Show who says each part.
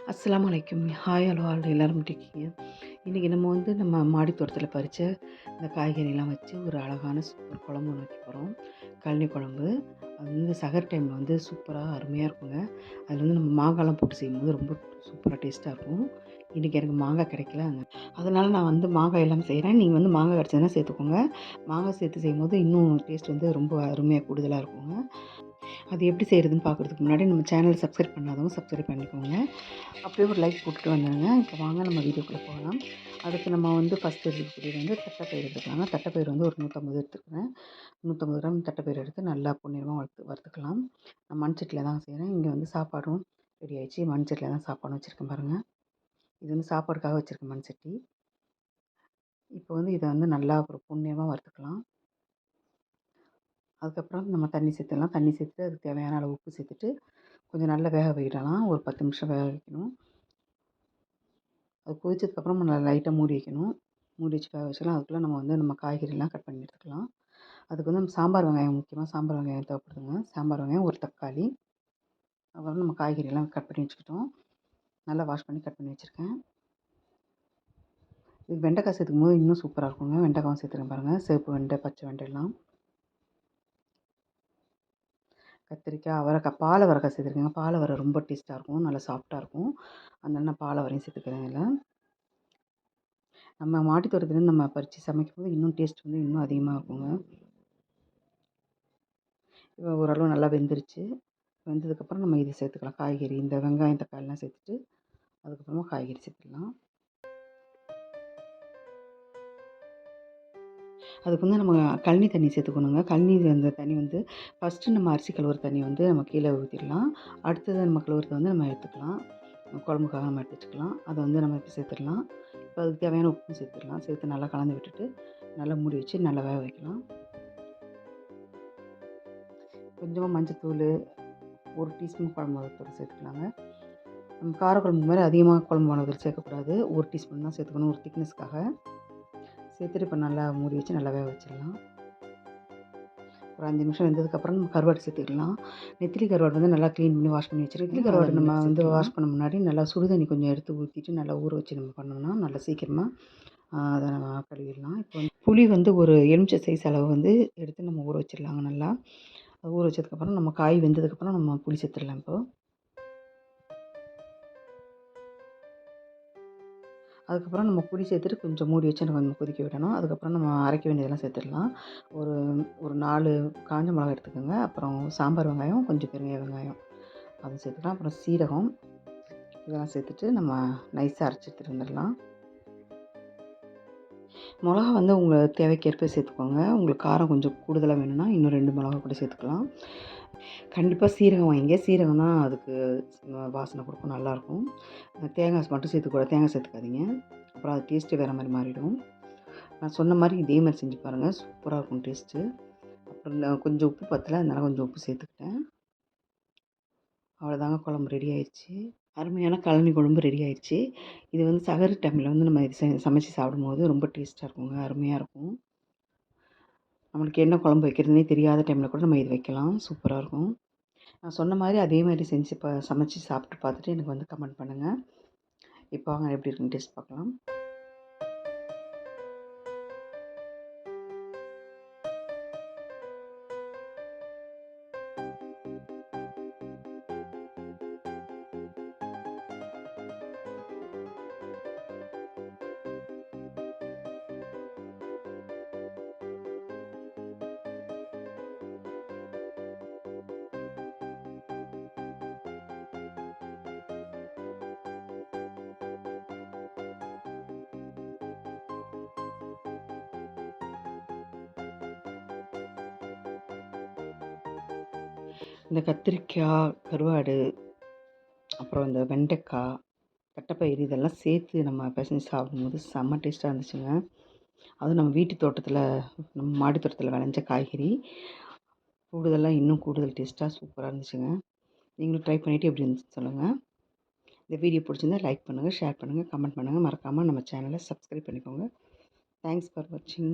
Speaker 1: அஸ்லாம் அலைக்கும். Hi hello all எல்லோரும் இருக்கீங்க? இன்றைக்கி நம்ம வந்து நம்ம மாடி தோட்டத்தில் பறித்த இந்த காய்கறிலாம் வச்சு ஒரு அழகான சூப்பர் குழம்பு ஒன்று வைக்க போகிறோம் கழனி குழம்பு. அது வந்து சகர் டைமில் வந்து சூப்பராக அருமையாக இருக்குங்க. அதில் வந்து நம்ம மாங்காய்லாம் போட்டு செய்யும்போது ரொம்ப சூப்பராக டேஸ்ட்டாக இருக்கும். இன்றைக்கி எனக்கு மாங்காய் கிடைக்கல. அதனால் நான் வந்து மாங்காய் எல்லாம் செய்கிறேன் நீங்கள் வந்து மாங்காய் கிடச்சதுன்னா சேர்த்துக்கோங்க. மாங்காய் சேர்த்து செய்யும்போது இன்னும் டேஸ்ட் வந்து ரொம்ப அருமையாக கூடுதலாக இருக்குங்க. அது எப்படி செய்கிறதுன்னு பார்க்குறதுக்கு முன்னாடி நம்ம சேனல் சப்ஸ்கிரைப் பண்ணாதவங்க சப்ஸ்கிரைப் பண்ணிக்கோங்க. அப்படியே ஒரு லைக் போட்டுட்டு வந்துடுங்க இப்போ வாங்க நம்ம வீடியோக்குள்ளே போகலாம். அதுக்கு நம்ம வந்து ஃபஸ்ட்டு எடுக்கக்கூடியது வந்து தட்டைப்பயிர் எடுத்துக்கலாங்க. தட்டைப்பயிர் வந்து ஒரு நூற்றம்பது எடுத்துக்கிறேன். நூற்றம்பது கிராம் தட்டைப்பயிர் எடுத்து நல்லா பொன்னிறமாக வளர்த்து வறுத்துக்கலாம். நான் மண் சட்டியில் தான் செய்கிறேன் இங்கே வந்து சாப்பாடும் ரெடி ஆகிடுச்சு மண் சட்டியில் தான் சாப்பாடும் வச்சுருக்கேன் பாருங்கள் இது வந்து சாப்பாடுக்காக வச்சுருக்கேன் மண் சட்டி. இப்போ வந்து இதை வந்து நல்லா ஒரு புண்ணியமாக வறுத்துக்கலாம். அதுக்கப்புறம் நம்ம தண்ணி சேர்த்துடலாம். தண்ணி சேர்த்துட்டு அதுக்கு தேவையான அளவு உப்பு சேர்த்துட்டு கொஞ்சம் நல்லா வேக வைக்கிடலாம் ஒரு பத்து நிமிஷம் வேக வைக்கணும். அது கொதிச்சதுக்கப்புறம் நல்லா லைட்டாக மூடி வைக்கணும். மூடி வச்சு வேக வச்சுக்கலாம் அதுக்குள்ளே நம்ம வந்து நம்ம காய்கறிலாம் கட் பண்ணி எடுத்துக்கலாம். அதுக்கு வந்து நம்ம சாம்பார் வெங்காயம் முக்கியமாக சாம்பார் வெங்காயம் தேவைப்படுதுங்க. சாம்பார் வெங்காயம் ஒரு தக்காளி. அப்புறம் நம்ம காய்கறியெல்லாம் கட் பண்ணி வச்சுக்கிட்டோம். நல்லா வாஷ் பண்ணி கட் பண்ணி வச்சுருக்கேன். இது வெண்டைக்காய் சேர்த்துக்கும் போது இன்னும் சூப்பராக இருக்குங்க. வெண்டைக்காவும் சேர்த்துருக்கேன் பாருங்கள் சிவப்பு வெண்டை பச்சை வெண்டை எல்லாம். கத்திரிக்காய் அவரைக்காய் பாலை அவரைக்காய் சேர்த்துருக்கேங்க. பாலை வர ரொம்ப டேஸ்ட்டாக இருக்கும். நல்லா சாஃப்டாக இருக்கும். அதனால நான் பாலை வரையும் சேர்த்துக்கிறேன் இதில். நம்ம மாட்டி தோட்டத்துலேருந்து நம்ம பறித்து சமைக்கும் போது இன்னும் டேஸ்ட் வந்து இன்னும் அதிகமாக இருக்குங்க. இப்போ ஓரளவு நல்லா வெந்துருச்சு. வெந்ததுக்கப்புறம் நம்ம இது சேர்த்துக்கலாம். காய்கறி இந்த வெங்காயம் தக்காளிலாம் சேர்த்துட்டு அதுக்கப்புறமா காய்கறி சேர்த்துக்கலாம் அதுக்கு வந்து நம்ம கழனி தண்ணி சேர்த்துக்கணுங்க. கழனி அந்த தண்ணி வந்து ஃபஸ்ட்டு நம்ம அரிசி கழுவுற தண்ணி வந்து நம்ம கீழே ஊற்றிடலாம் அடுத்தது நம்ம கழுவுறத வந்து நம்ம எடுத்துக்கலாம். குழம்புக்காக நம்ம எடுத்து வச்சுக்கலாம். அதை வந்து நம்ம இப்போ சேர்த்துடலாம். இப்போ அதுக்கு தேவையான உப்பும் சேர்த்துடலாம். சேர்த்து நல்லா கலந்து விட்டுட்டு நல்லா மூடி வச்சு நல்லா வேக வைக்கலாம். கொஞ்சமாக மஞ்சத்தூள் ஒரு டீஸ்பூன் குழம்பு மிளகுத்தூள் சேர்த்துக்கலாங்க. நம்ம காரக்குழம்பு மாதிரி அதிகமாக குழம்பு மிளகுத்தூள் சேர்க்கக்கூடாது. ஒரு டீஸ்பூன் தான் சேர்த்துக்கணும் ஒரு திக்னஸ்க்காக சேர்த்துட்டு இப்போ நல்லா மூடி வச்சு நல்லா வேக வச்சிடலாம். ஒரு அஞ்சு நிமிஷம் வெந்ததுக்கப்புறம் நம்ம கருவாடு சேர்த்துக்கலாம். நெத்திலி கருவாடு வந்து நல்லா க்ளீன் பண்ணி வாஷ் பண்ணி வச்சுருக்கோம். நெத்திலி கருவாடு நம்ம வந்து வாஷ் பண்ண முன்னாடி நல்லா சுடுதண்ணி கொஞ்சம் எடுத்து ஊற்றிட்டு நல்லா ஊற வச்சு நம்ம பண்ணோம்னா நல்லா சீக்கிரமாக அதை நம்ம கழுவிடலாம். இப்போ புளி வந்து ஒரு எலுமிச்சை சைஸ் அளவு வந்து எடுத்து நம்ம ஊற வச்சிடலாங்க நல்லா. ஊற வச்சதுக்கப்புறம் நம்ம காய் வெந்ததுக்கப்புறம் நம்ம புளி சேர்த்துடலாம் இப்போது அதுக்கப்புறம் நம்ம புளி சேர்த்துட்டு கொஞ்சம் மூடி வச்சு எனக்கு கொஞ்சம் கொதிக்க விடணும். அதுக்கப்புறம் நம்ம அரைக்க வேண்டியதெல்லாம் சேர்த்துடலாம். ஒரு ஒரு நாலு காஞ்ச மிளகா எடுத்துக்கோங்க. அப்புறம் சாம்பார் வெங்காயம் கொஞ்சம் பெருங்காய வெங்காயம். அதை சேர்த்துக்கலாம். அப்புறம் சீரகம். இதெல்லாம் சேர்த்துட்டு நம்ம நைஸாக அரைச்சி எடுத்துகிட்டு வந்துடலாம். மிளகா வந்து உங்கள் தேவைக்கேற்ப சேர்த்துக்கோங்க. உங்களுக்கு காரம் கொஞ்சம் கூடுதலாக வேணும்னா இன்னும் ரெண்டு மிளகா கூட சேர்த்துக்கலாம். கண்டிப்பாக சீரகம் வாங்கிங்க. சீரகம் தான் அதுக்கு வாசனை கொடுக்கும் நல்லாயிருக்கும். தேங்காய் மட்டும் சேர்த்துக்கூட தேங்காய் சேர்த்துக்காதீங்க. அப்புறம் அது டேஸ்ட்டு வேறு மாதிரி மாறிடும். நான் சொன்ன மாதிரி இதே மாதிரி செஞ்சு பாருங்கள் சூப்பராக இருக்கும் டேஸ்ட்டு அப்புறம் கொஞ்சம் உப்பு பத்தலை. அதனால் கொஞ்சம் உப்பு சேர்த்துக்கிட்டேன். அவ்வளோதாங்க குழம்பு ரெடி ஆயிடுச்சு. அருமையான கழனி குழம்பு ரெடி ஆயிடுச்சு. இது வந்து சகரி டைமில் வந்து நம்ம இது சமைச்சு சாப்பிடும்போது ரொம்ப டேஸ்ட்டாக இருக்குங்க அருமையாக இருக்கும். நம்மளுக்கு என்ன குழம்பு வைக்கிறதுனே தெரியாத டைமில் கூட நம்ம இது வைக்கலாம். சூப்பராக இருக்கும். நான் சொன்ன மாதிரி அதே மாதிரி செஞ்சு இப்போ சமைச்சு சாப்பிட்டு பார்த்துட்டு எனக்கு வந்து கமெண்ட் பண்ணுங்கள் இப்போ வாங்க எப்படி இருக்குன்னு டேஸ்ட் பார்க்கலாம். இந்த கத்திரிக்காய் கருவாடு அப்புறம் இந்த வெண்டைக்காய் தட்டைப்பயிறு இதெல்லாம் சேர்த்து நம்ம பிசைஞ்சு சாப்பிடும்போது செம்ம டேஸ்ட்டாக இருந்துச்சுங்க. அதுவும் நம்ம வீட்டு தோட்டத்தில் நம்ம மாடி தோட்டத்தில் விளைஞ்ச காய்கறி. கூடுதலாக இன்னும் கூடுதல் டேஸ்ட்டாக சூப்பராக இருந்துச்சுங்க. நீங்களும் ட்ரை பண்ணிவிட்டு எப்படி இருந்துச்சு சொல்லுங்கள் இந்த வீடியோ பிடிச்சிருந்தா லைக் பண்ணுங்கள் ஷேர் பண்ணுங்கள் கமெண்ட் பண்ணுங்கள் மறக்காமல் நம்ம சேனலை சப்ஸ்கிரைப் பண்ணிக்கோங்க. தேங்க்ஸ் ஃபார் வாட்சிங்.